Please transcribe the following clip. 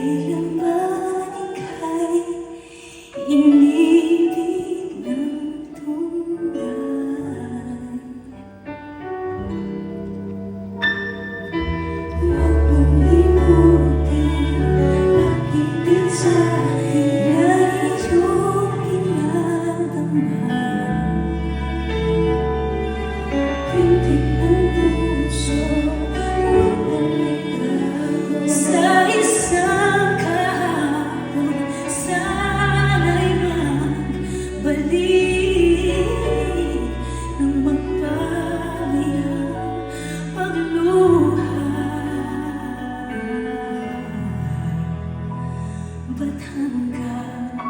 Kailan ba ika'y inibig ประทับกาย